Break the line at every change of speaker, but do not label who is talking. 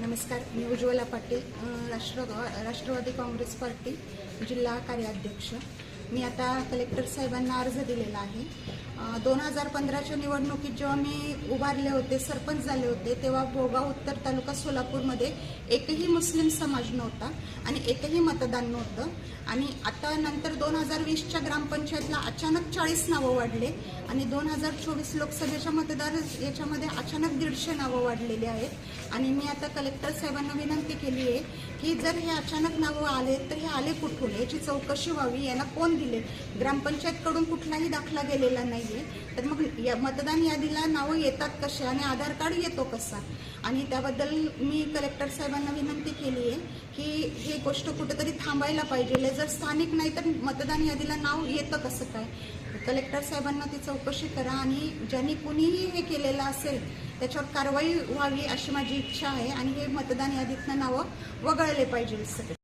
नमस्कार मी उज्ज्वला पाटील राष्ट्र राष्ट्रवादी काँग्रेस पार्टी जिल्हा कार्याध्यक्ष. मी आता कलेक्टर साहेबांना अर्ज दिलेला आहे. दोन हजार पंधराच्या निवडणुकीत जेव्हा मी उभारले होते सरपंच झाले होते तेव्हा भोगाव उत्तर तालुका सोलापूरमध्ये एकही मुस्लिम समाज नव्हता आणि एकही मतदान नव्हतं. आणि आता नंतर दोन हजार वीसच्या ग्रामपंचायतला अचानक चाळीस नावं वाढले आणि दोन हजार चोवीस लोकसभेच्या मतदार याच्यामध्ये अचानक दीडशे नावं वाढलेली आहेत. आणि मी आता कलेक्टर साहेबांना विनंती केली आहे की जर हे अचानक नावं आले तर हे आले कुठून? याची चौकशी व्हावी यांना कोण दिले? ग्रामपंचायतकडून कुठलाही दाखला गेलेला नाही आहे तर या मतदान यादीला नावं येतात कसे आणि आधार कार्ड येतो कसा? आणि त्याबद्दल मी कलेक्टर साहेबांना विनंती केली आहे की हे गोष्ट कुठेतरी थांबायला पाहिजे. जर स्थानिक नाही तर मतदान यादीला नाव येतं कसं काय? कलेक्टर साहेबांना ती चौकशी करा आणि ज्यांनी कुणीही हे केलेलं असेल त्याच्यावर कारवाई व्हावी अशी माझी इच्छा आहे आणि हे मतदान यादीतनं नावं वगळले पाहिजे. सगळे